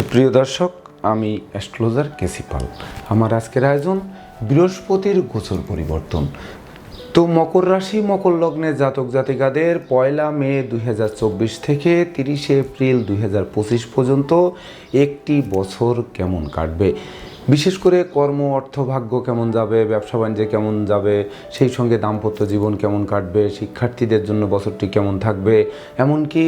সুপ্রিয় দর্শক, আমি অ্যাস্ট্রোলজার কেসিপাল আমার আজকের আয়োজন বৃহস্পতির গোচর পরিবর্তন। তো মকর রাশি, মকর লগ্নে জাতক জাতিকাদের পয়লা মে দুই হাজার চব্বিশ থেকে তিরিশে এপ্রিল দুই হাজার পঁচিশ পর্যন্ত একটি বছর কেমন কাটবে? বিশেষ করে কর্ম, অর্থ, ভাগ্য কেমন যাবে, ব্যবসা বাণিজ্যে কেমন যাবে, সেই সঙ্গে দাম্পত্য জীবন কেমন কাটবে, শিক্ষার্থীদের জন্য বছরটি কেমন থাকবে, এমনকি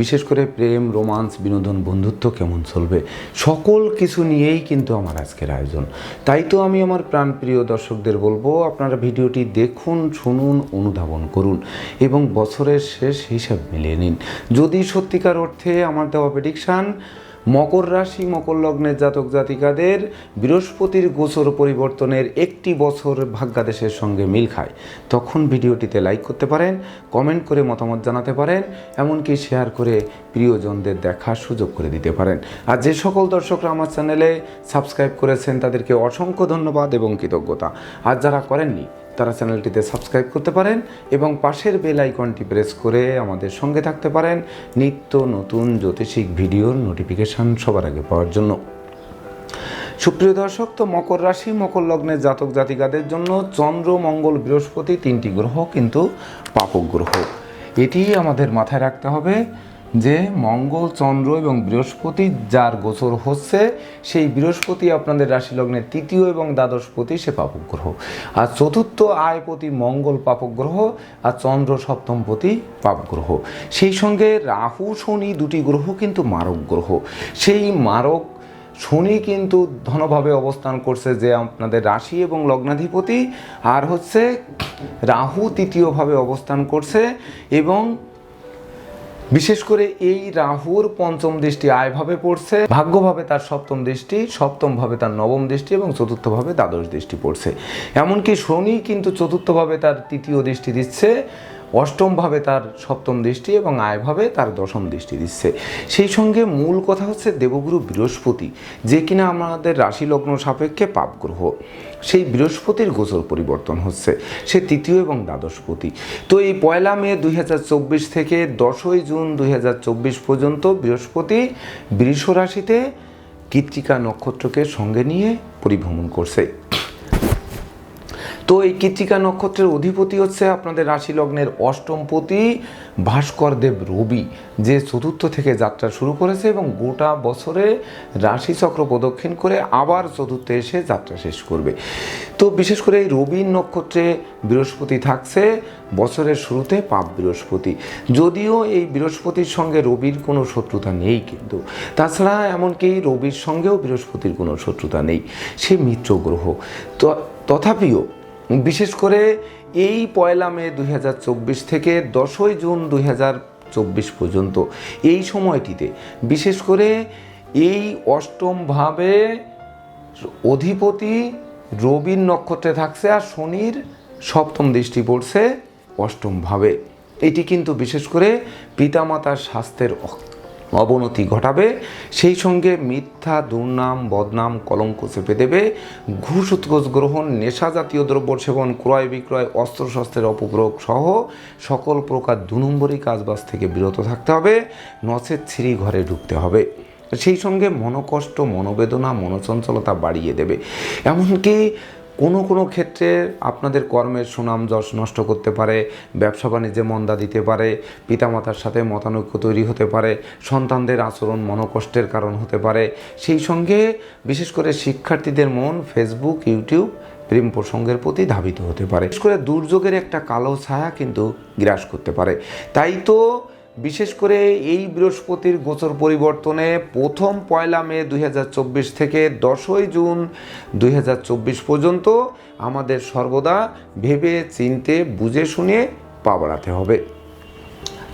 বিশেষ করে প্রেম, রোমান্স, বিনোদন, বন্ধুত্ব কেমন চলবে, সকল কিছু নিয়েই কিন্তু আমার আজকের আয়োজন। তাই তো আমি আমার প্রাণপ্রিয় দর্শকদের বলব, আপনারা ভিডিওটি দেখুন, শুনুন, অনুধাবন করুন এবং বছরের শেষ হিসাব মিলিয়ে নিন। যদি সত্যিকার অর্থে আমার দেওয়া প্রেডিকশান মকর রাশি, মকর লগ্নের জাতক জাতিকাদের বৃহস্পতির গোচর পরিবর্তনের একটি বছর ভাগ্যাদেশের সঙ্গে মিল খায়। তখন ভিডিওটিতে লাইক করতে পারেন, কমেন্ট করে মতামত জানাতে পারেন, এমনকি শেয়ার করে প্রিয়জনদের দেখার সুযোগ করে দিতে পারেন। আর যে সকল দর্শকরা আমার চ্যানেলে সাবস্ক্রাইব করেছেন, তাদেরকে অসংখ্য ধন্যবাদ এবং কৃতজ্ঞতা। আর যারা করেননি তারা চ্যানেলটিতে সাবস্ক্রাইব করতে পারেন এবং পাশের বেল আইকনটি প্রেস করে আমাদের সঙ্গে থাকতে পারেন নিত্য নতুন জ্যোতিষিক ভিডিওর নোটিফিকেশান সবার আগে পাওয়ার জন্য। সুপ্রিয় দর্শক, তো মকর রাশি, মকর লগ্নের জাতক জাতিকাদের জন্য চন্দ্র, মঙ্গল, বৃহস্পতি তিনটি গ্রহ কিন্তু পাপক গ্রহ এটি আমাদের মাথায় রাখতে হবে। যে মঙ্গল, চন্দ্র এবং বৃহস্পতি যার গোচর হচ্ছে, সেই বৃহস্পতি আপনাদের রাশি লগ্নের তৃতীয় এবং দ্বাদশপতি সে পাপক গ্রহ আর চতুর্থ আয়পতি মঙ্গল পাপক গ্রহ আর চন্দ্র সপ্তমপতি পাপ গ্রহ সেই সঙ্গে রাহু, শনি দুটি গ্রহ কিন্তু মারক গ্রহ। সেই মারক শনি কিন্তু ধনভাবে অবস্থান করছে যে আপনাদের রাশি এবং লগ্নাধিপতি, আর হচ্ছে রাহু তৃতীয়ভাবে অবস্থান করছে এবং বিশেষ করে এই রাহুর পঞ্চম দৃষ্টি আয়ভাবে পড়ছে, ভাগ্যভাবে তার সপ্তম দৃষ্টি সপ্তমভাবে তার নবম দৃষ্টি এবং চতুর্থভাবে দ্বাদশ দৃষ্টি পড়ছে। এমনকি শনি কিন্তু চতুর্থভাবে তার তৃতীয় দৃষ্টি দিচ্ছে। অষ্টমভাবে তার সপ্তম দৃষ্টি এবং আয়ভাবে তার দশম দৃষ্টি দিচ্ছে। সেই সঙ্গে মূল কথা হচ্ছে দেবগুরু বৃহস্পতি, যে কিনা আমাদের রাশি লগ্ন সাপেক্ষে পাপ গ্রহ সেই বৃহস্পতির গোচর পরিবর্তন হচ্ছে, সে তৃতীয় এবং দ্বাদশপতি। তো এই পয়লা মে দুই হাজার চব্বিশ থেকে দশই জুন দুই হাজার চব্বিশ পর্যন্ত বৃহস্পতি বৃষ রাশিতে কৃত্তিকা নক্ষত্রকে সঙ্গে নিয়ে পরিভ্রমণ করছে। তো এই কৃত্তিকা নক্ষত্রের অধিপতি হচ্ছে আপনাদের রাশি লগ্নের অষ্টমপতি ভাস্কর দেব রবি, যে চতুর্থ থেকে যাত্রা শুরু করেছে এবং গোটা বছরে রাশিচক্র প্রদক্ষিণ করে আবার চতুর্থে এসে যাত্রা শেষ করবে। তো বিশেষ করে এই রবির নক্ষত্রে বৃহস্পতি থাকছে, বছরের শুরুতে পাপ বৃহস্পতি। যদিও এই বৃহস্পতির সঙ্গে রবির কোনো শত্রুতা নেই কিন্তু, তাছাড়া এমনকি রবির সঙ্গেও বৃহস্পতির কোনো শত্রুতা নেই। সে মিত্র গ্রহ। তো তথাপিও বিশেষ করে এই পয়লা মে দু হাজার চব্বিশ থেকে দশই জুন দু হাজার চব্বিশ পর্যন্ত এই সময়টিতে, বিশেষ করে এই অষ্টমভাবে অধিপতি রবির নক্ষত্রে থাকছে আর শনির সপ্তম দৃষ্টি পড়ছে অষ্টমভাবে এটি কিন্তু বিশেষ করে পিতামাতার স্বাস্থ্যের অবনতি ঘটাবে। সেই সঙ্গে মিথ্যা, দুর্নাম, বদনাম, কলঙ্ক চেপে দেবে। ঘুষ উৎকোষ গ্রহণ, নেশা জাতীয় দ্রব্য সেবন, ক্রয় বিক্রয় অস্ত্রশস্ত্রের অপপ্রয়োগ সহ সকল প্রকার দু নম্বরী কাজবাজ থেকে বিরত থাকতে হবে। নচেত ছিঁড়ি ঘরে ঢুকতে হবে। সেই সঙ্গে মনোকষ্ট, মনোবেদনা, মনোচঞ্চলতা বাড়িয়ে দেবে। এমনকি কোনো কোনো ক্ষেত্রে আপনাদের কর্মের সুনাম যশ নষ্ট করতে পারে, ব্যবসা বাণিজ্যে মন্দা দিতে পারে, পিতামাতার সাথে মতানৈক্য তৈরি হতে পারে, সন্তানদের আচরণ মনোকষ্টের কারণ হতে পারে। সেই সঙ্গে বিশেষ করে শিক্ষার্থীদের মন ফেসবুক ইউটিউব প্রেম প্রসঙ্গের প্রতি ধাবিত হতে পারে। বিশেষ করে দুর্যোগের একটা কালো ছায়া কিন্তু গ্রাস করতে পারে। তাই তো বিশেষ করে এই বৃহস্পতির গোচর পরিবর্তনে প্রথম পয়লা মে দুই হাজার চব্বিশ থেকে দশই জুন দুই হাজার চব্বিশ পর্যন্ত আমাদের সর্বদা ভেবে, চিনতে, বুঝে, শুনে পা বাড়াতে হবে।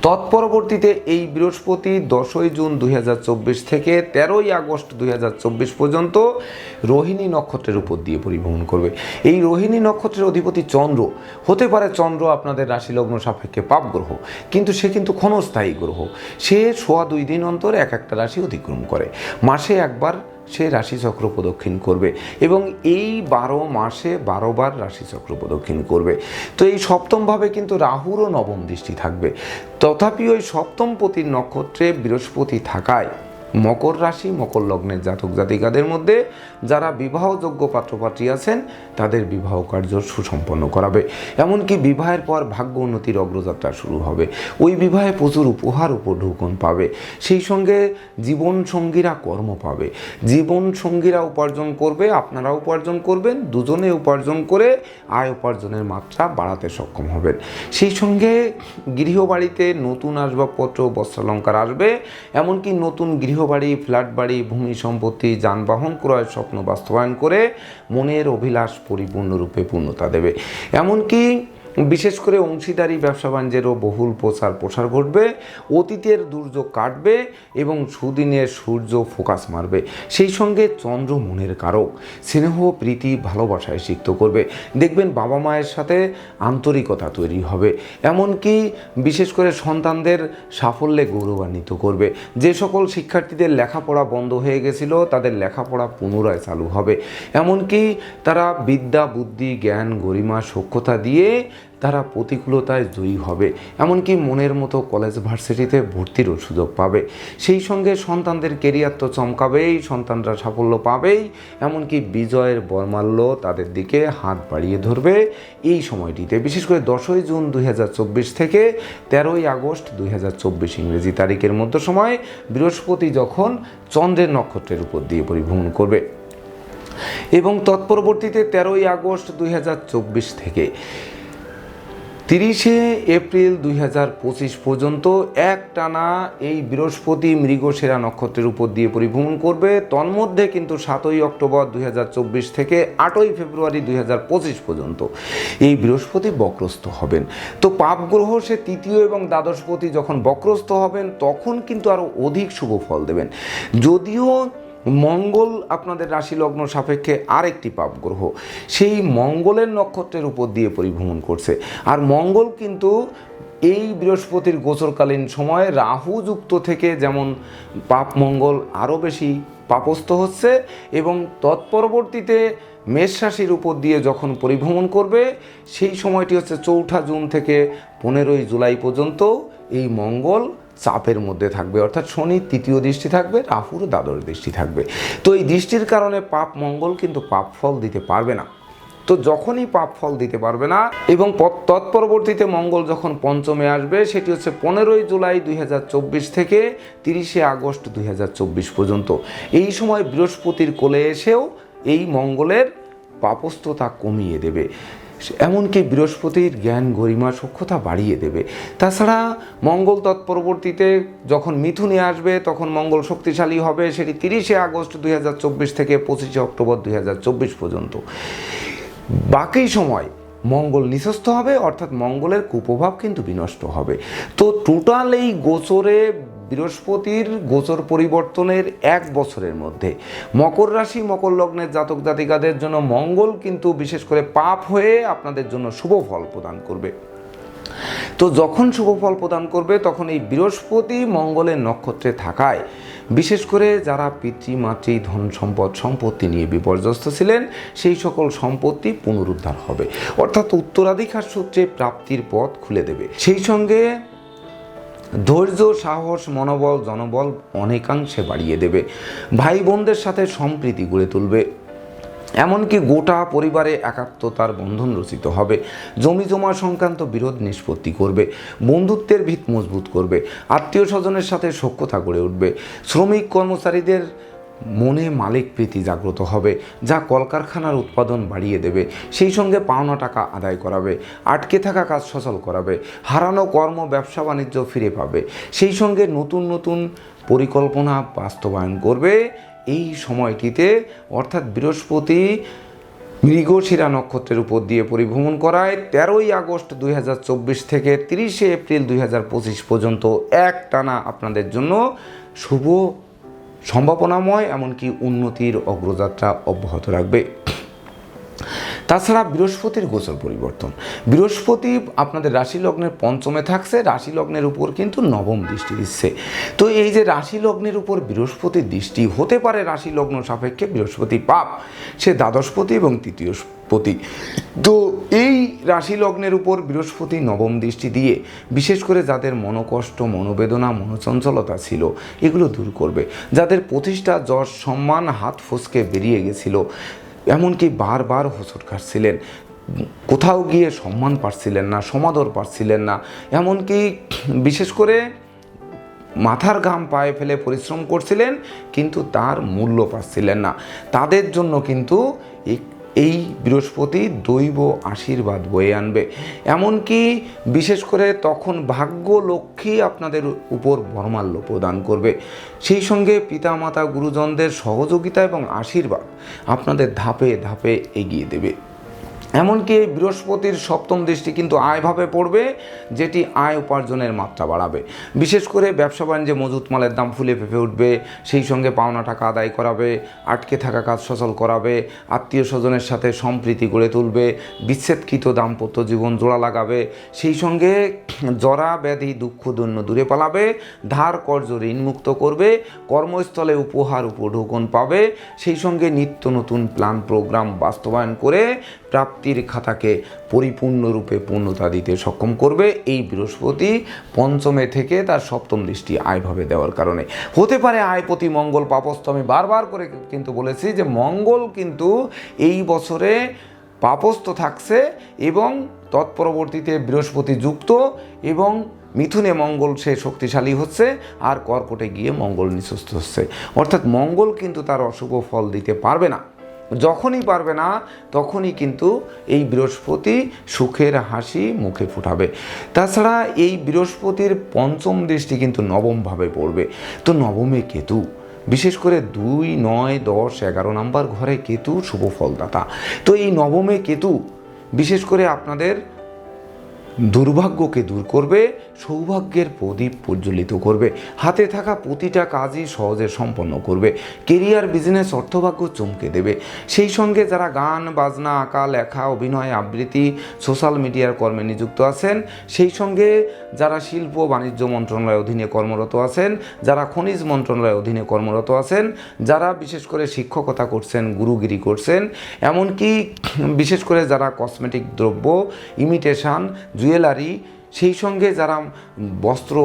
তৎপরবর্তীতে এই বৃহস্পতি দশই জুন দুই হাজার চব্বিশ থেকে তেরোই আগস্ট দুই হাজার চব্বিশ পর্যন্ত রোহিণী নক্ষত্রের উপর দিয়ে পরিভ্রমণ করবে। এই রোহিণী নক্ষত্রের অধিপতি চন্দ্র, হতে পারে চন্দ্র আপনাদের রাশি লগ্ন সাপেক্ষে পাপ গ্রহ, কিন্তু সে কিন্তু ক্ষণস্থায়ী গ্রহ। সে সোয়া দুই দিন অন্তর এক একটা রাশি অতিক্রম করে। মাসে একবার সে রাশিচক্র প্রদক্ষিণ করবে এবং এই বারো মাসে বারোবার রাশিচক্র প্রদক্ষিণ করবে। তো এই সপ্তমভাবে কিন্তু রাহুরও নবম দৃষ্টি থাকবে। তথাপি ওই সপ্তম পতির নক্ষত্রে বৃহস্পতি থাকায় মকর রাশি, মকর লগ্নের জাতক জাতিকাদের মধ্যে যারা বিবাহযোগ্য পাত্রপাত্রী আছেন, তাদের বিবাহ কার্য সুসম্পন্ন করাবে। এমনকি বিবাহের পর ভাগ্য উন্নতির অগ্রযাত্রা শুরু হবে। ওই বিবাহে প্রচুর উপহার উপঢৌকন পাবে। সেই সঙ্গে জীবন সঙ্গীরা কর্ম পাবে। জীবন সঙ্গীরা উপার্জন করবে আপনারা উপার্জন করবেন, দুজনে উপার্জন করে আয় উপার্জনের মাত্রা বাড়াতে সক্ষম হবেন। সেই সঙ্গে গৃহবাড়িতে নতুন আসবাবপত্র বস্ত্রালঙ্কার আসবে। এমনকি নতুন গৃহবাড়ি ফ্ল্যাট বাড়ি ভূমি সম্পত্তি, যানবাহন ক্রয়ের বাস্তবায়ন করে মনের অভিলাষ পরিপূর্ণরূপে পূর্ণতা দেবে। এমনকি বিশেষ করে অংশীদারি, ব্যবসা বাণিজ্যেরও বহুল প্রচার প্রসার ঘটবে, অতীতের দুর্যোগ কাটবে এবং সুদিনের সূর্য ফোকাস মারবে। সেই সঙ্গে চন্দ্র মনের কারক, স্নেহ, প্রীতি, ভালোবাসায় সিক্ত করবে। দেখবেন বাবা মায়ের সাথে আন্তরিকতা তৈরি হবে। এমনকি বিশেষ করে সন্তানদের সাফল্যে গৌরবান্বিত করবে। যে সকল শিক্ষার্থীদের লেখাপড়া বন্ধ হয়ে গেছিল, তাদের লেখাপড়া পুনরায় চালু হবে। এমনকি তারা বিদ্যা, বুদ্ধি, জ্ঞান, গরিমা, সক্ষতা দিয়ে তারা প্রতিকূলতায় জয়ী হবে, এমনকি মনের মতো কলেজ ভার্সিটিতে ভর্তিরও সুযোগ পাবে। সেই সঙ্গে সন্তানদের কেরিয়ার তো চমকাবেই, সন্তানরা সাফল্য পাবেই, এমনকি বিজয়ের বর্মাল্য তাদের দিকে হাত বাড়িয়ে ধরবে এই সময়টিতে। বিশেষ করে দশই জুন দুই হাজার চব্বিশ থেকে তেরোই আগস্ট দুই হাজার চব্বিশ ইংরেজি তারিখের মধ্য সময় বৃহস্পতি যখন চন্দ্রের নক্ষত্রের উপর দিয়ে পরিভ্রমণ করবে। এবং তৎপরবর্তীতে তেরোই আগস্ট দুই হাজার চব্বিশ থেকে তিরিশে এপ্রিল দুই হাজার পঁচিশ পর্যন্ত এক টানা এই বৃহস্পতি মৃগশিরা নক্ষত্রের উপর দিয়ে পরিভ্রমণ করবে। তন্মধ্যে কিন্তু সাতই অক্টোবর দুই হাজার চব্বিশ থেকে আটই ফেব্রুয়ারি দুই হাজার পঁচিশ পর্যন্ত এই বৃহস্পতি বক্রস্থ হবেন। তো পাপ গ্রহ সে তৃতীয় এবং দ্বাদশপতি যখন বক্রস্থ হবেন, তখন কিন্তু আরও অধিক শুভ ফল দেবেন। যদিও মঙ্গল আপনাদের রাশি লগ্ন সাপেক্ষে আরেকটি পাপ গ্রহ। সেই মঙ্গলের নক্ষত্রের উপর দিয়ে পরিভ্রমণ করছে। আর মঙ্গল কিন্তু এই বৃহস্পতির গোচরকালীন সময়ে রাহু যুক্ত থেকে যেমন পাপ মঙ্গল আরও বেশি পাপস্থ হচ্ছে এবং তৎপরবর্তীতে মেষ রাশির উপর দিয়ে যখন পরিভ্রমণ করবে, সেই সময়টি হচ্ছে চৌঠা জুন থেকে পনেরোই জুলাই পর্যন্ত এই মঙ্গল চাপের মধ্যে থাকবে। অর্থাৎ শনির তৃতীয় দৃষ্টি থাকবে, রাহুর দ্বাদশ দৃষ্টি থাকবে। তো এই দৃষ্টির কারণে পাপ মঙ্গল কিন্তু পাপ ফল দিতে পারবে না। তো যখনই পাপ ফল দিতে পারবে না, এবং তৎপরবর্তীতে মঙ্গল যখন পঞ্চমে আসবে, সেটি হচ্ছে পনেরোই জুলাই দুই হাজার চব্বিশ থেকে তিরিশে আগস্ট দুই হাজার চব্বিশ পর্যন্ত। এই সময় বৃহস্পতির কোলে এসেও এই মঙ্গলের পাপস্থতা কমিয়ে দেবে। এমনকি বৃহস্পতির জ্ঞান গরিমা সক্ষতা বাড়িয়ে দেবে। তাছাড়া মঙ্গল তৎপরবর্তীতে যখন মিথুনে আসবে, তখন মঙ্গল শক্তিশালী হবে সেটি তিরিশে আগস্ট দুই হাজার চব্বিশ থেকে পঁচিশে অক্টোবর দুই হাজার চব্বিশ পর্যন্ত। বাকি সময় মঙ্গল নিঃস্ত হবে, অর্থাৎ মঙ্গলের কুপ্রভাব কিন্তু বিনষ্ট হবে। তো টোটাল এই গোচরে বৃহস্পতির গোচর পরিবর্তনের এক বছরের মধ্যে। মকর রাশি, মকর লগ্নের জাতক জাতিকাদের জন্য মঙ্গল কিন্তু বিশেষ করে পাপ হয়ে আপনাদের জন্য শুভ ফল প্রদান করবে। তো যখন শুভ ফল প্রদান করবে, তখন এই বৃহস্পতি মঙ্গলের নক্ষত্রে থাকায়, বিশেষ করে যারা পিতৃমাতৃ ধন সম্পদ, সম্পত্তি নিয়ে বিপর্যস্ত ছিলেন, সেই সকল সম্পত্তি পুনরুদ্ধার হবে। অর্থাৎ উত্তরাধিকার সূত্রে প্রাপ্তির পথ খুলে দেবে। সেই সঙ্গে ধৈর্য, সাহস, মনোবল, জনবল অনেকাংশে বাড়িয়ে দেবে। ভাই বোনদের সাথে সম্প্রীতি গড়ে তুলবে। এমনকি গোটা পরিবারে একাত্মতার বন্ধন রচিত হবে। জমি জমা সংক্রান্ত বিরোধ নিষ্পত্তি করবে। বন্ধুত্বের ভিত মজবুত করবে। আত্মীয় স্বজনের সাথে সক্ষতা গড়ে উঠবে। শ্রমিক কর্মচারীদের মনে মালিক প্রীতি জাগ্রত হবে, যা কলকারখানার উৎপাদন বাড়িয়ে দেবে। সেই সঙ্গে পাওনা টাকা আদায় করাবে, আটকে থাকা কাজ সচল করাবে, হারানো কর্ম, ব্যবসা বাণিজ্য ফিরে পাবে। সেই সঙ্গে নতুন নতুন পরিকল্পনা বাস্তবায়ন করবে। এই সময়টিতে, অর্থাৎ বৃহস্পতি মৃগশিরা নক্ষত্রের উপর দিয়ে পরিভ্রমণ করায়, তেরোই আগস্ট দুই হাজার চব্বিশ থেকে তিরিশে এপ্রিল দুই হাজার পঁচিশ পর্যন্ত এক টানা আপনাদের জন্য শুভ সম্ভাবনাময় এমনকি উন্নতির অগ্রযাত্রা অব্যাহত রাখবে। তাছাড়া বৃহস্পতির গোচর পরিবর্তন। বৃহস্পতি আপনাদের রাশি লগ্নের পঞ্চমে থাকছে, রাশি লগ্নের উপর কিন্তু নবম দৃষ্টি দিচ্ছে। তো এই যে রাশি লগ্নের উপর বৃহস্পতির দৃষ্টি হতে পারে রাশি লগ্ন সাপেক্ষে বৃহস্পতি পাপ, সে দ্বাদশপতি এবং তৃতীয় পতি তো এই রাশি লগ্নের উপর বৃহস্পতি নবম দৃষ্টি দিয়ে, বিশেষ করে যাদের মনোকষ্ট, মনোবেদনা, মনোচঞ্চলতা ছিল, এগুলো দূর করবে। যাদের প্রতিষ্ঠা, যশ, সম্মান, হাত ফসকে বেরিয়ে গেছিল এমনকি বারবার হোঁচট খাচ্ছিলেন কোথাও গিয়ে সম্মান পাচ্ছিলেন না, সমাদর পাচ্ছিলেন না। এমনকি বিশেষ করে মাথার ঘাম পায়ে ফেলে পরিশ্রম করছিলেন, কিন্তু তার মূল্য পাচ্ছিলেন না। তাদের জন্য কিন্তু এই- বৃহস্পতি দৈব আশীর্বাদ বয়ে আনবে। এমনকি বিশেষ করে তখন ভাগ্য লক্ষ্মী আপনাদের উপর বর্মাল্য প্রদান করবে। সেই সঙ্গে পিতামাতা গুরুজনদের সহযোগিতা এবং আশীর্বাদ আপনাদের ধাপে ধাপে এগিয়ে দেবে। এমনকি এই বৃহস্পতির সপ্তম দৃষ্টি কিন্তু আয়ভাবে পড়বে, যেটি আয় উপার্জনের মাত্রা বাড়াবে। বিশেষ করে ব্যবসা বাণিজ্যে মজুত মালের দাম ফুলে ফেঁপে উঠবে, সেই সঙ্গে পাওনা টাকা আদায় করাবে, আটকে থাকা কাজ সচল করাবে, আত্মীয় স্বজনের সাথে সম্প্রীতি গড়ে তুলবে, বিচ্ছেদকৃত দাম্পত্য জীবন জোড়া লাগাবে, সেই সঙ্গে জরা, ব্যাধি, দুঃখ, দৈন্য দূরে পালাবে, ধার কর্য ঋণমুক্ত করবে, কর্মস্থলে উপহার উপঢৌকন পাবে, সেই সঙ্গে নিত্য নতুন প্ল্যান, প্রোগ্রাম বাস্তবায়ন করে প্রাপ্তির খাতাকে পরিপূর্ণরূপে পূর্ণতা দিতে সক্ষম করবে। এই বৃহস্পতি পঞ্চমে থেকে তার সপ্তম দৃষ্টি আয়ভাবে দেওয়ার কারণে। হতে পারে আয়পতি মঙ্গল পাপস্থ আমি বারবার করে কিন্তু বলেছি যে মঙ্গল কিন্তু এই বছরে পাপস্থ থাকছে এবং তৎপরবর্তীতে বৃহস্পতি যুক্ত এবং মিথুনে মঙ্গল সে শক্তিশালী হচ্ছে আর কর্কটে গিয়ে মঙ্গল নিঃস্ত হচ্ছে। অর্থাৎ মঙ্গল কিন্তু তার অশুভ ফল দিতে পারবে না। যখনই পারবে না, তখনই কিন্তু এই বৃহস্পতি সুখের হাসি মুখে ফুটাবে। তাছাড়া এই বৃহস্পতির পঞ্চম দৃষ্টি কিন্তু নবমভাবে পড়বে। তো নবমে কেতু, বিশেষ করে দুই, নয়, দশ, এগারো নাম্বার ঘরে কেতু শুভ ফলদাতা। তো এই নবমে কেতু, বিশেষ করে আপনাদের দুর্ভাগ্যকে দূর করবে সৌভাগ্যের প্রদীপ প্রজ্বলিত করবে। হাতে থাকা প্রতিটা কাজই সহজে সম্পন্ন করবে। কেরিয়ার, বিজনেস, অর্থভাগ্য চমকে দেবে। সেই সঙ্গে যারা গান, বাজনা, আঁকা, লেখা, অভিনয়, আবৃত্তি, সোশ্যাল মিডিয়ার কর্মে নিযুক্ত আছেন, সেই সঙ্গে যারা শিল্প, বাণিজ্য মন্ত্রণালয়ের অধীনে কর্মরত আছেন, যারা খনিজ মন্ত্রণালয়ের অধীনে কর্মরত আছেন, যারা বিশেষ করে শিক্ষকতা করছেন, গুরুগিরি করছেন, এমনকি বিশেষ করে যারা কসমেটিক দ্রব্য, ইমিটেশন, জুয়েলারি সেই সঙ্গে যারা বস্ত্র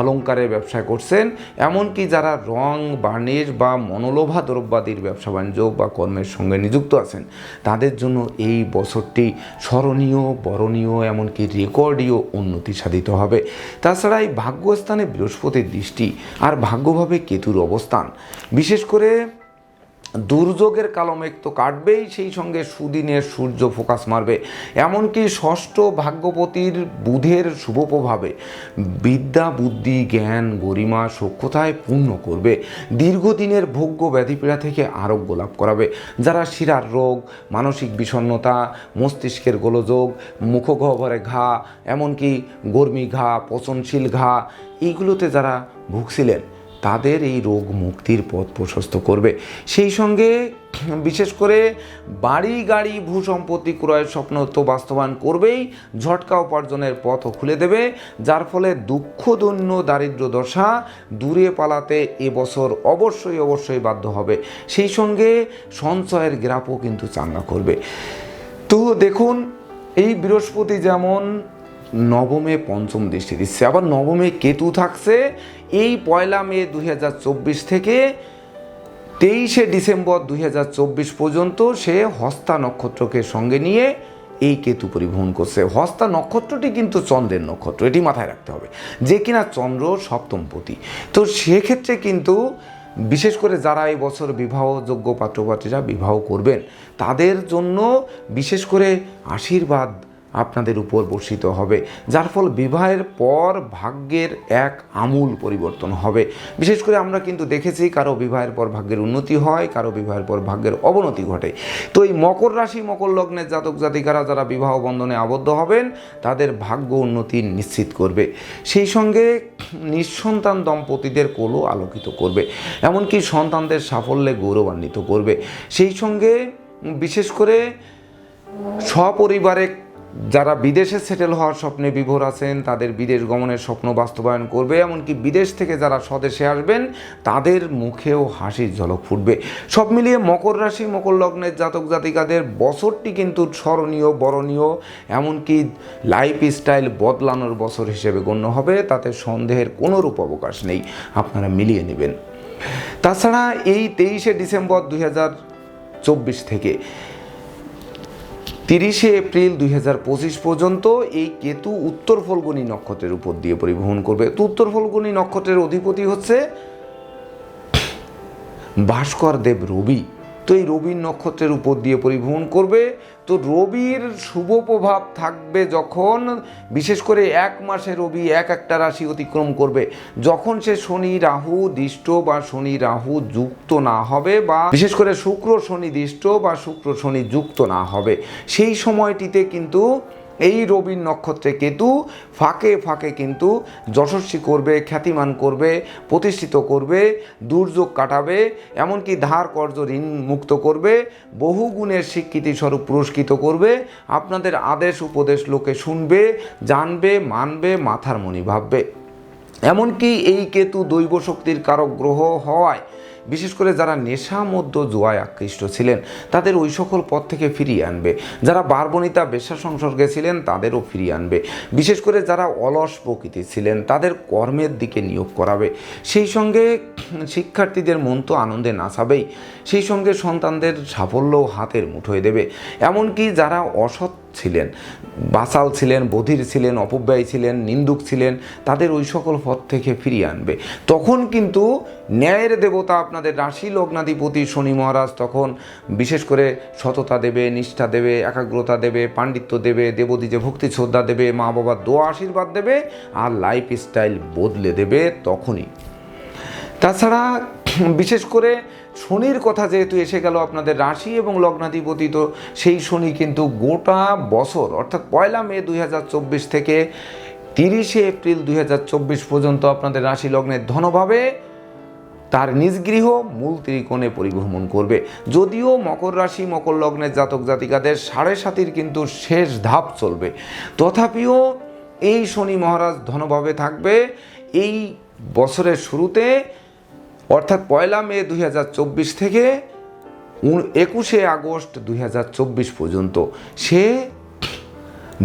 অলংকারের ব্যবসা করছেন, এমনকি যারা রং, বার্নিশ বা মনোলোভা দ্রব্যাদির ব্যবসা বাণিজ্য বা কর্মের সঙ্গে নিযুক্ত আছেন, তাদের জন্য এই বছরটি স্মরণীয়, বরণীয়, এমনকি রেকর্ডীয় উন্নতি সাধিত হবে। তাছাড়া এই ভাগ্যস্থানে বৃহস্পতির দৃষ্টি আর ভাগ্যভাবে কেতুর অবস্থান। বিশেষ করে দুর্যোগের কালমেঘ তো কাটবেই, সেই সঙ্গে সুদিনের সূর্য ফোকাস মারবে। এমনকি ষষ্ঠ ভাগ্যপতির বুধের শুভ প্রভাবে বিদ্যা, বুদ্ধি, জ্ঞান, গরিমা সক্ষতায় পূর্ণ করবে? দীর্ঘদিনের ভোগ্য ব্যাধিপীড়া থেকে আরোগ্য লাভ করাবে। যারা শিরার রোগ, মানসিক বিষণ্ণতা, মস্তিষ্কের গোলযোগ, মুখগহ্বরে ঘা, এমনকি গর্মি ঘা, পচনশীল ঘা, এইগুলোতে যারা ভুগছিলেন তাদের এই রোগ মুক্তির পথ প্রশস্ত করবে। সেই সঙ্গে বিশেষ করে বাড়ি গাড়ি ভূ সম্পত্তি ক্রয়ের স্বপ্ন তো বাস্তবায়ন করবেই, ঝটকা উপার্জনের পথও খুলে দেবে, যার ফলে দুঃখদন্য দারিদ্র দশা দূরে পালাতে এবছর অবশ্যই অবশ্যই বাধ্য হবে। সেই সঙ্গে সঞ্চয়ের গ্রাফও কিন্তু চাঙ্গা করবে। তো দেখুন, এই বৃহস্পতি যেমন নবমে পঞ্চম দৃষ্টি দিচ্ছে আবার নবমে কেতু থাকছে। এই পয়লা মে দু হাজার চব্বিশ থেকে তেইশে ডিসেম্বর দুই হাজার চব্বিশ পর্যন্ত সে হস্তা নক্ষত্রকে সঙ্গে নিয়ে এই কেতু পরিবহন করছে। হস্তা নক্ষত্রটি কিন্তু চন্দ্রের নক্ষত্র, এটি মাথায় রাখতে হবে। যে কিনা চন্দ্র সপ্তমপতি। তো সেক্ষেত্রে কিন্তু বিশেষ করে যারা এই বছর বিবাহযোগ্য পাত্রপাত্রীরা বিবাহ করবেন, তাদের জন্য বিশেষ করে আশীর্বাদ আপনাদের উপর বর্ষিত হবে, যার ফল বিবাহের পর ভাগ্যের এক আমূল পরিবর্তন হবে। বিশেষ করে আমরা কিন্তু দেখেছি কারও বিবাহের পর ভাগ্যের উন্নতি হয়, কারও বিবাহের পর ভাগ্যের অবনতি ঘটে। তো এই মকর রাশি, মকর লগ্নের জাতক জাতিকারা যারা বিবাহ বন্ধনে আবদ্ধ হবেন, তাদের ভাগ্য উন্নতি নিশ্চিত করবে। সেই সঙ্গে নিঃসন্তান দম্পতিদের কোলও আলোকিত করবে, এমনকি সন্তানদের সাফল্যে গৌরবান্বিত করবে। সেই সঙ্গে বিশেষ করে সপরিবারে যারা বিদেশে সেটেল হওয়ার স্বপ্নে বিভোর আছেন, তাদের বিদেশ গমনের স্বপ্ন বাস্তবায়ন করবে, এমনকি বিদেশ থেকে যারা স্বদেশে আসবেন, তাদের মুখেও হাসির ঝলক ফুটবে। সব মিলিয়ে মকর রাশি, মকর লগ্নের জাতক জাতিকাদের বছরটি কিন্তু স্মরণীয়, বরণীয়, এমনকি লাইফ স্টাইল বদলানোর বছর হিসেবে গণ্য হবে, তাতে সন্দেহের কোনোরূপ অবকাশ নেই। আপনারা মিলিয়ে নেবেন। তাছাড়া এই তেইশে ডিসেম্বর দুই চব্বিশ থেকে তিরিশে এপ্রিল দুই হাজার পঁচিশ পর্যন্ত এই কেতু উত্তর ফলগুনি নক্ষত্রের উপর দিয়ে পরিবহন করবে। তো উত্তর ফলগুনি নক্ষত্রের অধিপতি হচ্ছে ভাস্কর দেব রবি। তো এই রবির নক্ষত্রের উপর দিয়ে পরিবহন করবে তো রবির শুভ প্রভাব থাকবে যখন, বিশেষ করে এক মাসে রবি এক একটা রাশি অতিক্রম করবে, যখন সে শনি রাহু দিষ্ট বা শনি রাহু যুক্ত না হবে বা বিশেষ করে শুক্র শনি দিষ্ট বা শুক্র শনি যুক্ত না হবে, সেই সময়টিতে কিন্তু এই রবির নক্ষত্রে কেতু ফাঁকে ফাঁকে কিন্তু যশস্বী করবে, খ্যাতিমান করবে, প্রতিষ্ঠিত করবে, দুর্যোগ কাটাবে, এমনকি ধার কর্য ঋণ মুক্ত করবে, বহু গুণের স্বীকৃতি স্বরূপ পুরস্কৃত করবে, আপনাদের আদেশ উপদেশ লোকে শুনবে, জানবে, মানবে, মাথার মনি ভাববে। এমনকি এই কেতু দৈব শক্তির কারক গ্রহ হওয়ায় বিশেষ করে যারা নেশা মধ্য জোয়ায় আকৃষ্ট ছিলেন, তাদের ওই সকল পথ থেকে ফিরিয়ে আনবে। যারা বারবনিতা বেশ্যা সংসর্গে ছিলেন, তাদেরও ফিরিয়ে আনবে। বিশেষ করে যারা অলস প্রকৃতি ছিলেন, তাদের কর্মের দিকে নিয়োগ করাবে। সেই সঙ্গে শিক্ষার্থীদের মন তো আনন্দে নাচাবেই। সেই সঙ্গে সন্তানদের সাফল্যও হাতের মুঠোয় দেবে। এমনকি যারা অসৎ ছিলেন। বাসাল ছিলেন, বধির ছিলেন, অপব্যয় ছিলেন, নিন্দুক ছিলেন, তাদের ওই সকল পথ থেকে ফিরিয়ে আনবে। তখন কিন্তু ন্যায়ের দেবতা আপনাদের রাশি লগ্নাধিপতি শনি মহারাজ তখন বিশেষ করে সততা দেবে, নিষ্ঠা দেবে, একাগ্রতা দেবে, পাণ্ডিত্য দেবে দেবদীজে ভক্তি শ্রদ্ধা দেবে, মা বাবার দোয়া আশীর্বাদ দেবে আর লাইফ স্টাইল বদলে দেবে তখনই। তাছাড়া বিশেষ করে শনির কথা যেহেতু এসে গেল আপনাদের রাশি এবং লগ্নাধিপতি, তো সেই শনি কিন্তু গোটা বছর, অর্থাৎ পয়লা মে দুই হাজার চব্বিশ থেকে তিরিশে এপ্রিল দুই হাজার চব্বিশ পর্যন্ত আপনাদের রাশি লগ্নের ধনভাবে তার নিজ গৃহ মূল ত্রিকোণে পরিভ্রমণ করবে। যদিও মকর রাশি, মকর লগ্নের জাতক জাতিকাদের সাড়ে সাতির কিন্তু শেষ ধাপ চলবে। তথাপিও এই শনি মহারাজ ধনভাবে থাকবে। এই বছরের শুরুতে অর্থাৎ পয়লা মে দুই হাজার চব্বিশ থেকে একুশে আগস্ট দুই হাজার চব্বিশ পর্যন্ত সে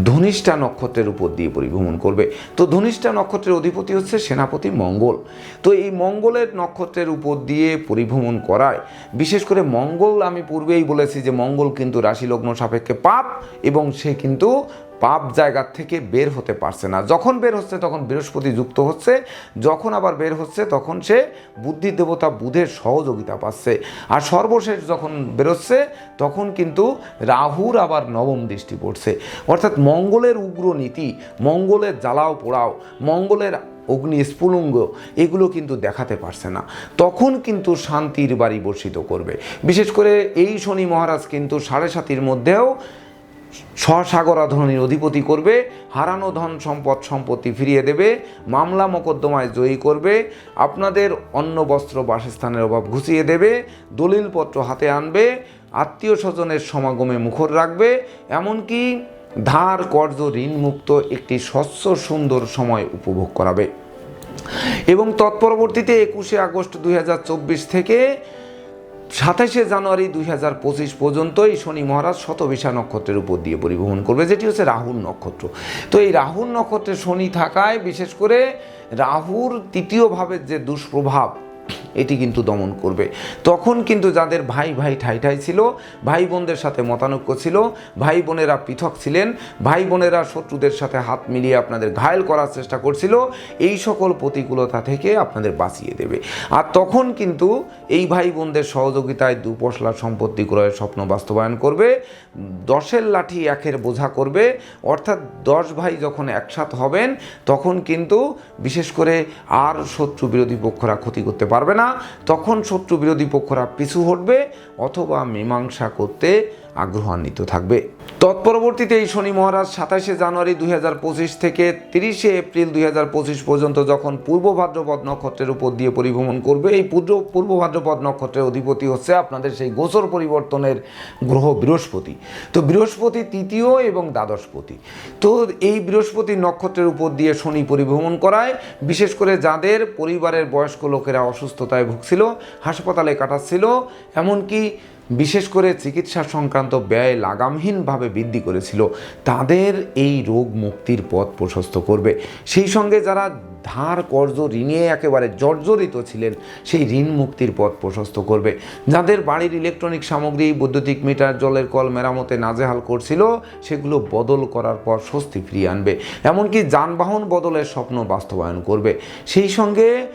ধনিষ্ঠা নক্ষত্রের উপর দিয়ে পরিভ্রমণ করবে। তো ধনিষ্ঠা নক্ষত্রের অধিপতি হচ্ছে সেনাপতি মঙ্গল। তো এই মঙ্গলের নক্ষত্রের উপর দিয়ে পরিভ্রমণ করায়, বিশেষ করে মঙ্গল আমি পূর্বেই বলেছি যে মঙ্গল কিন্তু রাশি লগ্ন সাপেক্ষে পাপ এবং সে কিন্তু পাপ জায়গার থেকে বের হতে পারছে না। যখন বের হচ্ছে, তখন বৃহস্পতি যুক্ত হচ্ছে। যখন আবার বের হচ্ছে, তখন সে বুদ্ধি দেবতা বুধের সহযোগিতা পাচ্ছে। আর সর্বশেষ যখন বেরোচ্ছে, তখন কিন্তু রাহুর আবার নবম দৃষ্টি পড়ছে। অর্থাৎ মঙ্গলের উগ্র নীতি, মঙ্গলের জ্বালাও পোড়াও, মঙ্গলের অগ্নি স্ফুলঙ্গ, এগুলো কিন্তু দেখাতে পারছে না। তখন কিন্তু শান্তির বাড়ি বর্ষিত করবে। বিশেষ করে এই শনি মহারাজ কিন্তু সাড়ে সাতির মধ্যেও স্বসাগরাধনির অধিপতি করবে, হারানো ধন সম্পদ সম্পত্তি ফিরিয়ে দেবে, মামলা মোকদ্দমায় জয়ী করবে, আপনাদের অন্ন, বস্ত্র, বাসস্থানের অভাব ঘুষিয়ে দেবে, দলিলপত্র হাতে আনবে, আত্মীয় স্বজনের সমাগমে মুখর রাখবে, এমনকি ধার, কর্জ, ঋণমুক্ত একটি স্বচ্ছ, সুন্দর সময় উপভোগ করাবে। এবং তৎপরবর্তীতে একুশে আগস্ট দু হাজার চব্বিশ থেকে সাতাশে জানুয়ারি দুই হাজার পঁচিশ পর্যন্ত এই শনি মহারাজ শতবিশা নক্ষত্রের উপর দিয়ে পরিবহন করবে, যেটি হচ্ছে রাহুর নক্ষত্র। তো এই রাহুর নক্ষত্রে শনি থাকায়, বিশেষ করে রাহুর তৃতীয়ভাবে যে দুষ্প্রভাব এটি কিন্তু দমন করবে। তখন কিন্তু যাদের ভাই ভাই ঠাই ঠাই ছিল, ভাই বোনদের সাথে মতানৈক্য ছিল, ভাই বোনেরা পৃথক ছিলেন, ভাই বোনেরা শত্রুদের সাথে হাত মিলিয়ে আপনাদের ঘায়েল করার চেষ্টা করছিল, এই সকল প্রতিকূলতা থেকে আপনাদের বাঁচিয়ে দেবে। আর তখন কিন্তু এই ভাই বোনদের সহযোগিতায় দুপশলা সম্পত্তি ক্রয়ের স্বপ্ন বাস্তবায়ন করবে, দশের লাঠি একের বোঝা করবে, অর্থাৎ দশ ভাই যখন একসাথ হবেন, তখন কিন্তু বিশেষ করে আর শত্রু বিরোধী পক্ষরা ক্ষতি করতে পারবে তখন শত্রু বিরোধী পক্ষরা পিছু হটবে অথবা মীমাংসা করতে আগ্রহান্বিত থাকবে। তৎপরবর্তীতে এই শনি মহারাজ সাতাশে জানুয়ারি দুই হাজার পঁচিশ থেকে তিরিশে এপ্রিল দুই হাজার পঁচিশ পর্যন্ত যখন পূর্ব ভাদ্রপদ নক্ষত্রের উপর দিয়ে পরিভ্রমণ করবে, এই পূর্ব পূর্ব ভাদ্রপদ নক্ষত্রের অধিপতি হচ্ছে আপনাদের সেই গোচর পরিবর্তনের গ্রহ বৃহস্পতি। তো বৃহস্পতি তৃতীয় এবং দ্বাদশপতি। তো এই বৃহস্পতি নক্ষত্রের উপর দিয়ে শনি পরিভ্রমণ করায়, বিশেষ করে যাদের পরিবারের বয়স্ক লোকেরা অসুস্থতায় ভুগছিল, হাসপাতালে কাটাচ্ছিল, এমনকি বিশেষ করে চিকিৎসা সংক্রান্ত ব্যয় লাগামহীনভাবে বৃদ্ধি করেছিল। তাদের এই রোগ মুক্তির পথ প্রশস্ত করবে। সেই সঙ্গে যারা ধার, কর্জ, ঋণে একেবারে জর্জরিত ছিলেন, সেই ঋণ মুক্তির পথ প্রশস্ত করবে। যাদের বাড়ির ইলেকট্রনিক সামগ্রী, বৈদ্যুতিক মিটার, জলের কল মেরামতে নাজেহাল করছিল, সেগুলো বদল করার পর স্বস্তি ফিরিয়ে আনবে। এমনকি যানবাহন বদলের স্বপ্ন বাস্তবায়ন করবে। সেই সঙ্গে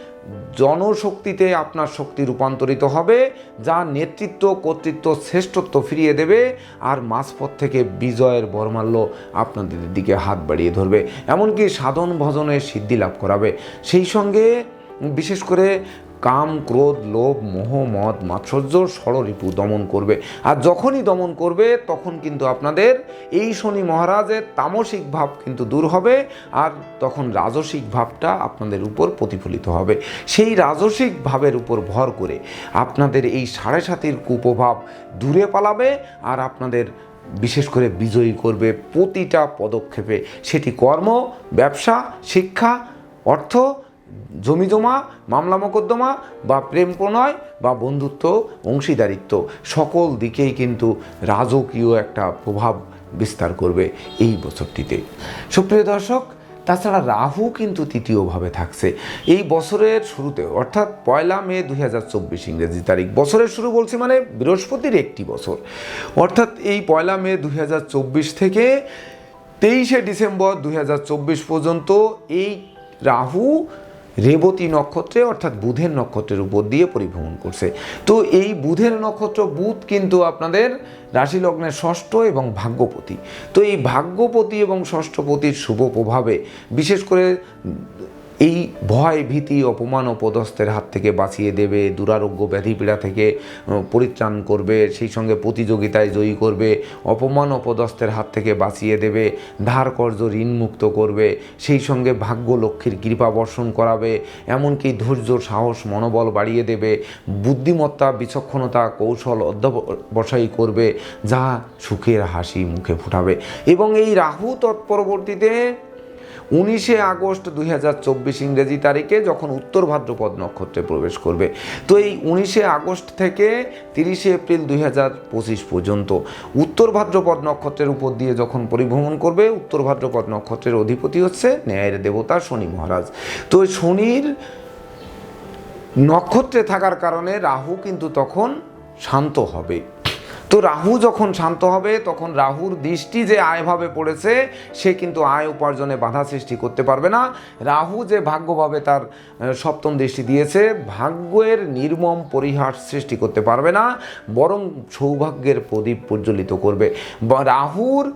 জনশক্তিতে আপনার শক্তি রূপান্তরিত হবে, যা নেতৃত্ব, কর্তৃত্ব, শ্রেষ্ঠত্ব ফিরিয়ে দেবে আর মাঝপথ থেকে বিজয়ের বরমাল্য আপনাদের দিকে হাত বাড়িয়ে ধরবে। এমনকি সাধন ভজনে সিদ্ধি লাভ করাবে। সেই সঙ্গে, বিশেষ করে কাম, ক্রোধ, লোভ, মোহ, মদ, মাৎসর্য ষড়রিপু দমন করবে। আর যখনই দমন করবে, তখন কিন্তু আপনাদের এই শনি মহারাজের তামসিক ভাব কিন্তু দূর হবে আর তখন রাজসিক ভাবটা আপনাদের উপর প্রতিফলিত হবে। সেই রাজসিক ভাবের উপর ভর করে আপনাদের এই সাড়ে সাতির কুপ্রভাব দূরে পালাবে আর আপনাদের বিশেষ করে বিজয়ী করবে প্রতিটা পদক্ষেপে। সেটি কর্ম, ব্যবসা, শিক্ষা, অর্থ জমি জমা মামলা মোকদ্দমা বা প্রেম প্রণয় বা বন্ধুত্ব, অংশীদারিত্ব, সকল দিকেই কিন্তু রাজকীয় একটা প্রভাব বিস্তার করবে এই বছরটিতে। সুপ্রিয় দর্শক, তাছাড়া রাহু কিন্তু তৃতীয়ভাবে থাকছে। এই বছরের শুরুতে, অর্থাৎ পয়লা মে দুই হাজার চব্বিশ ইংরেজি তারিখ, বছরের শুরু বলছি মানে বৃহস্পতির একটি বছর। অর্থাৎ এই পয়লা মে দুই হাজার চব্বিশ থেকে তেইশে ডিসেম্বর দুই হাজার চব্বিশ পর্যন্ত এই রাহু রেবতী নক্ষত্রে অর্থাৎ বুধের নক্ষত্রের উপর দিয়ে পরিভ্রমণ করছে। তো এই বুধের নক্ষত্র, বুধ কিন্তু আপনাদের রাশি লগ্নের ষষ্ঠ এবং ভাগ্যপতি। তো এই ভাগ্যপতি এবং ষষ্ঠপতির শুভ প্রভাবে বিশেষ করে এই ভয়, ভীতি, অপমান ও পদস্থের হাত থেকে বাঁচিয়ে দেবে, দুরারোগ্য ব্যাধি পীড়া থেকে পরিত্রাণ করবে, সেই সঙ্গে প্রতিযোগিতায় জয়ী করবে, অপমান ও পদস্থের হাত থেকে বাঁচিয়ে দেবে, ধার কর্য ঋণ মুক্ত করবে, সেই সঙ্গে ভাগ্য লক্ষ্মীর কৃপা বর্ষণ করাবে, এমনকি ধৈর্য, সাহস, মনোবল বাড়িয়ে দেবে, বুদ্ধিমত্তা, বিচক্ষণতা, কৌশল অধ্যবসায়ী করবে, যা সুখের হাসি মুখে ফুটাবে। এবং এই রাহু তৎপরবর্তীতে উনিশে আগস্ট দুই হাজার চব্বিশ ইংরেজি তারিখে যখন উত্তর ভাদ্রপদ নক্ষত্রে প্রবেশ করবে। তো এই উনিশে আগস্ট থেকে তিরিশে এপ্রিল দুই হাজার পঁচিশ পর্যন্ত উত্তর ভাদ্রপদ নক্ষত্রের উপর দিয়ে যখন পরিভ্রমণ করবে, উত্তর ভাদ্রপদ নক্ষত্রের অধিপতি হচ্ছে ন্যায়ের দেবতা শনি মহারাজ। তো শনির নক্ষত্রে থাকার কারণে রাহু কিন্তু তখন শান্ত হবে। তো রাহু যখন শান্ত হবে, তখন রাহুর দৃষ্টি যে আয়ভাবে পড়েছে, সে কিন্তু আয় উপার্জনে বাধা সৃষ্টি করতে পারবে না। রাহু যে ভাগ্যভাবে তার সপ্তম দৃষ্টি দিয়েছে, ভাগ্যের নির্মম পরিহার সৃষ্টি করতে পারবে না, বরং সৌভাগ্যের প্রদীপ প্রজ্বলিত করবে। রাহুর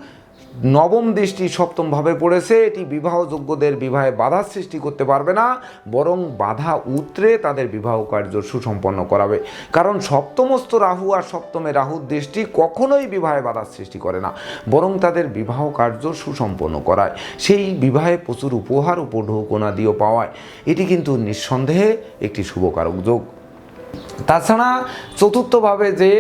নবম দৃষ্টি সপ্তমভাবে পড়েছে। এটি বিবাহযোগ্যদের বিবাহে বাধা সৃষ্টি করতে পারবে না, বরং বাধা উতরে তাদের বিবাহ কার্য সুসম্পন্ন করাবে। কারণ সপ্তমস্ত রাহু আর সপ্তমে রাহুর দৃষ্টি কখনোই বিবাহে বাধা সৃষ্টি করে না, বরং তাদের বিবাহ কার্য সুসম্পন্ন করায়। সেই বিবাহে প্রচুর উপহার উপঢৌকনাদিও পাওয়ায়। এটি কিন্তু নিঃসন্দেহে একটি শুভকারক যোগ। তাছাড়া চতুর্থভাবে যে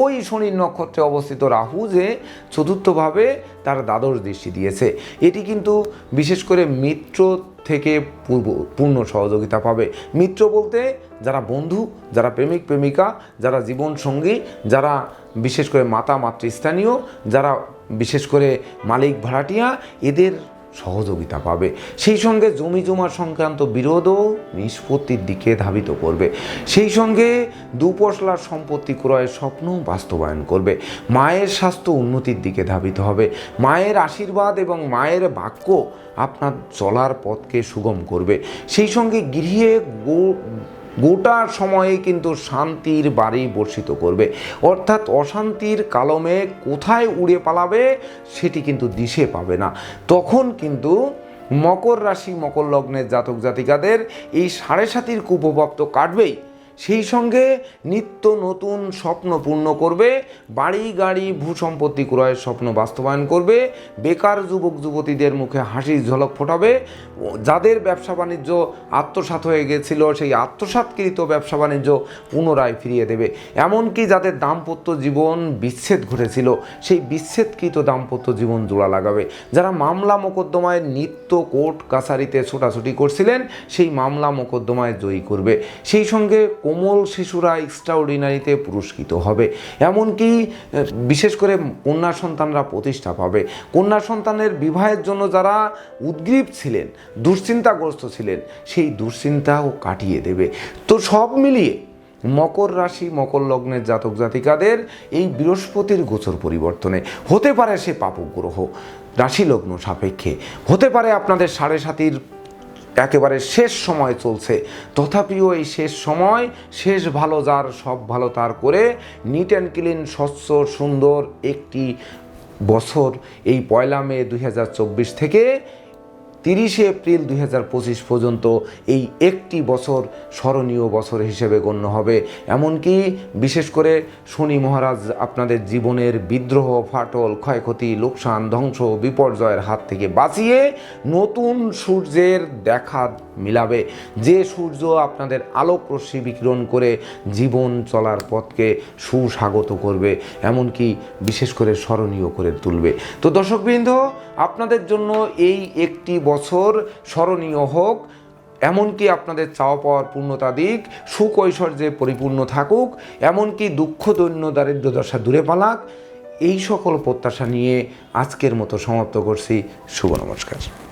ওই শনির নক্ষত্রে অবস্থিত রাহু যে চতুর্থভাবে তার দ্বাদশ দৃষ্টি দিয়েছে, এটি কিন্তু বিশেষ করে মিত্র থেকে পূর্ব, পূর্ণ সহযোগিতা পাবে। মিত্র বলতে যারা বন্ধু, যারা প্রেমিক, প্রেমিকা, যারা জীবন সঙ্গী, যারা বিশেষ করে মাতা মাতৃস্থানীয় যারা বিশেষ করে মালিক ভাড়াটিয়া, এদের সহযোগিতা পাবে। সেই সঙ্গে জমি জমা সংক্রান্ত বিরোধও নিষ্পত্তির দিকে ধাবিত করবে। সেই সঙ্গে দুপশলার সম্পত্তি ক্রয়ের স্বপ্ন বাস্তবায়ন করবে। মায়ের স্বাস্থ্য উন্নতির দিকে ধাবিত হবে। মায়ের আশীর্বাদ এবং মায়ের বাক্য আপনার চলার পথকে সুগম করবে। সেই সঙ্গে গৃহে গোটা সময়ে কিন্তু শান্তির বাড়ি বর্ষিত করবে। অর্থাৎ অশান্তির কালমে কোথায় উড়ে পালাবে সেটি কিন্তু দিশে পাবে না। তখন কিন্তু মকর রাশি, মকর লগ্নের জাতক জাতিকাদের এই সাড়ে সাতির কুপ্রভাব তো কাটবেই। সেই সঙ্গে নিত্য নতুন স্বপ্ন পূর্ণ করবে, বাড়ি, গাড়ি, ভূসম্পত্তি ক্রয়ের স্বপ্ন বাস্তবায়ন করবে, বেকার যুবক, যুবতীদের মুখে হাসির ঝলক ফোটাবে যাদের ব্যবসা বাণিজ্য আত্মসাৎ হয়ে গেছিল, সেই আত্মসাৎকৃত ব্যবসা বাণিজ্য পুনরায় ফিরিয়ে দেবে। এমনকি যাদের দাম্পত্য জীবন বিচ্ছেদ ঘটেছিল, সেই বিচ্ছেদকৃত দাম্পত্য জীবন জোড়া লাগাবে। যারা মামলা মোকদ্দমায় নিত্য কোর্ট কাছারিতে ছোটাছুটি করছিলেন, সেই মামলা মোকদ্দমায় জয়ী করবে। সেই সঙ্গে কোমল শিশুরা এক্সট্রাঅর্ডিনারিতে পুরস্কৃত হবে। এমনকি বিশেষ করে কন্যা সন্তানরা প্রতিষ্ঠা পাবে। কন্যা সন্তানের বিবাহের জন্য যারা উদ্গ্রীব ছিলেন, দুশ্চিন্তাগ্রস্ত ছিলেন, সেই দুশ্চিন্তাও কাটিয়ে দেবে। তো সব মিলিয়ে মকর রাশি, মকর লগ্নের জাতক জাতিকাদের এই বৃহস্পতির গোচর পরিবর্তনে হতে পারে সে পাপক গ্রহ রাশি লগ্ন সাপেক্ষে। হতে পারে আপনাদের সাড়ে সাতির একেবারে শেষ সময় চলছে। তথাপিও এই শেষ সময়, শেষ ভালো যার, সব ভালো তার করে নিট অ্যান্ড ক্লিন স্বচ্ছ, সুন্দর একটি বছর এই পয়লা মে দু হাজার চব্বিশ থেকে তিরিশে এপ্রিল দু হাজার পঁচিশ পর্যন্ত এই একটি বছর স্মরণীয় বছর হিসেবে গণ্য হবে। এমনকি বিশেষ করে শনি মহারাজ আপনাদের জীবনের বিদ্রোহ, ফাটল, ক্ষয়ক্ষতি, লোকসান, ধ্বংস, বিপর্যয়ের হাত থেকে বাঁচিয়ে নতুন সূর্যের দেখা মিলাবে। যে সূর্য আপনাদের আলোক রশ্মি বিকিরণ করে জীবন চলার পথকে সুস্বাগত করবে, এমনকি বিশেষ করে স্মরণীয় করে তুলবে। তো দর্শকবৃন্দ আপনাদের জন্য এই একটি বছর স্মরণীয় হোক, এমনকি আপনাদের চাওয়া পাওয়ার পূর্ণতা দিক সুখ ঐশ্বর্যে পরিপূর্ণ থাকুক, এমনকি দুঃখ, দৈন্য, দারিদ্র দশা দূরে পালাক, এই সকল প্রত্যাশা নিয়ে আজকের মতো সমাপ্ত করছি। শুভ নমস্কার।